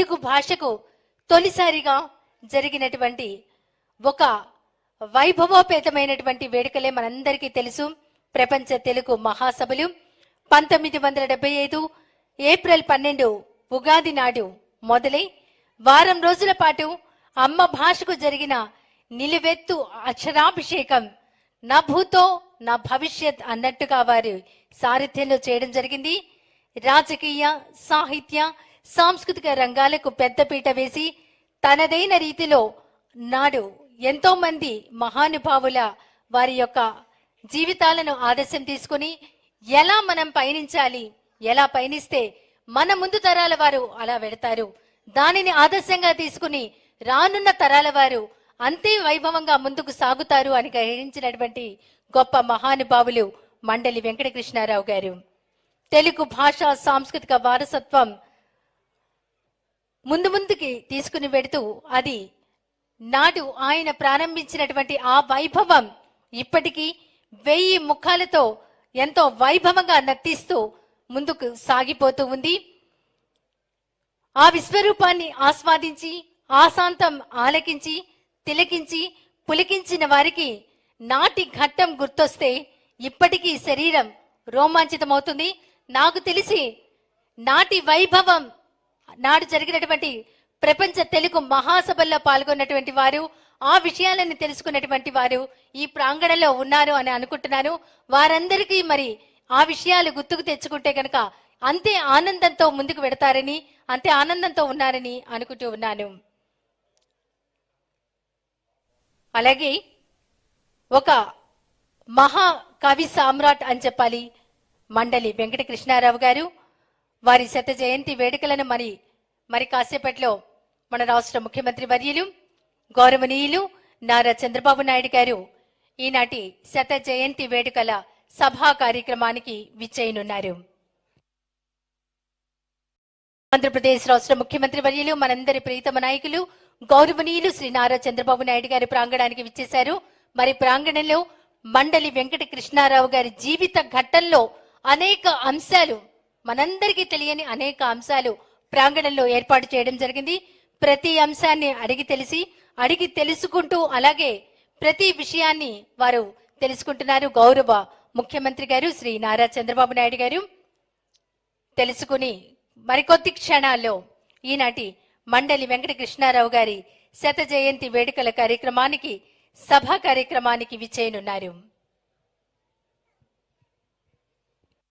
తెలుగు భాషకు తొలిసారిగా జరిగినటువంటి ఒక వైభవోపేతమైనటువంటి వేడుకలే మనందరికీ తెలుసు. ప్రపంచ తెలుగు మహాసభలు పంతొమ్మిది వందల డెబ్బై ఐదు ఏప్రిల్ పన్నెండు ఉగాది నాడు మొదలై వారం రోజుల పాటు అమ్మ భాషకు జరిగిన నిలువెత్తు అక్షరాభిషేకం నా భూతో నా భవిష్యత్ అన్నట్టుగా వారు సారథ్యంలో చేయడం జరిగింది. రాజకీయ సాహిత్య సాంస్కృతిక రంగాలకు పెద్దపీట వేసి తనదైన రీతిలో నాడు ఎంతో మంది మహానుభావుల వారి యొక్క జీవితాలను ఆదర్శం తీసుకుని ఎలా మనం పయనించాలి ఎలా పయనిస్తే మన ముందు తరాల వారు అలా వెడతారు దానిని ఆదర్శంగా తీసుకుని రానున్న తరాల వారు అంతే వైభవంగా ముందుకు సాగుతారు అని గ్రహించినటువంటి గొప్ప మహానుభావులు మండలి వెంకటకృష్ణారావు గారు. తెలుగు భాష సాంస్కృతిక వారసత్వం ముందు ముందుకి తీసుకుని పెడుతూ అది నాడు ఆయన ప్రారంభించినటువంటి ఆ వైభవం ఇప్పటికీ వెయ్యి ముఖాలతో ఎంతో వైభవంగా నర్తిస్తూ ముందుకు సాగిపోతూ ఉంది. ఆ విశ్వరూపాన్ని ఆస్వాదించి ఆశాంతం ఆలకించి తిలకించి పులికించిన వారికి నాటి ఘట్టం గుర్తొస్తే ఇప్పటికీ శరీరం రోమాంచితమవుతుంది. నాకు తెలిసి నాటి వైభవం నాడు జరిగినటువంటి ప్రపంచ తెలుగు మహాసభల్లో పాల్గొన్నటువంటి వారు ఆ విషయాలను తెలుసుకున్నటువంటి వారు ఈ ప్రాంగణంలో ఉన్నారు అని అనుకుంటున్నాను. వారందరికీ మరి ఆ విషయాలు గుర్తుకు తెచ్చుకుంటే కనుక అంతే ఆనందంతో ముందుకు పెడతారని అంతే ఆనందంతో ఉన్నారని అనుకుంటూ ఉన్నాను. అలాగే ఒక మహా కవి సామ్రాట్ అని చెప్పాలి మండలి వెంకట కృష్ణారావు గారు. వారి శత జయంతి వేడుకలను మరి మరి కాసేపట్లో మన రాష్ట్ర ముఖ్యమంత్రి వర్యులు గౌరవనీయులు నారా చంద్రబాబు నాయుడు గారు ఈనాటి శత జయంతి వేడుకల సభా కార్యక్రమానికి విచ్చేయనున్నారు. ఆంధ్రప్రదేశ్ రాష్ట్ర ముఖ్యమంత్రి వర్యులు మనందరి ప్రీతమ నాయకులు గౌరవనీయులు శ్రీ నారా చంద్రబాబు నాయుడు గారి ప్రాంగణానికి విచ్చేశారు. మరి ప్రాంగణంలో మండలి వెంకట కృష్ణారావు గారి జీవిత ఘట్టంలో అనేక అంశాలు మనందరికీ తెలియని అనేక అంశాలు ప్రాంగణంలో ఏర్పాటు చేయడం జరిగింది. ప్రతి అంశాన్ని అడిగి తెలిసి అడిగి తెలుసుకుంటూ అలాగే ప్రతి విషయాన్ని వారు తెలుసుకుంటున్నారు. గౌరవ ముఖ్యమంత్రి గారు శ్రీ నారా చంద్రబాబు నాయుడు గారు తెలుసుకుని మరికొద్ది క్షణాల్లో ఈనాటి మండలి వెంకట కృష్ణారావు గారి శత జయంతి వేడుకల కార్యక్రమానికి సభా కార్యక్రమానికి విచ్చేయనున్నారు.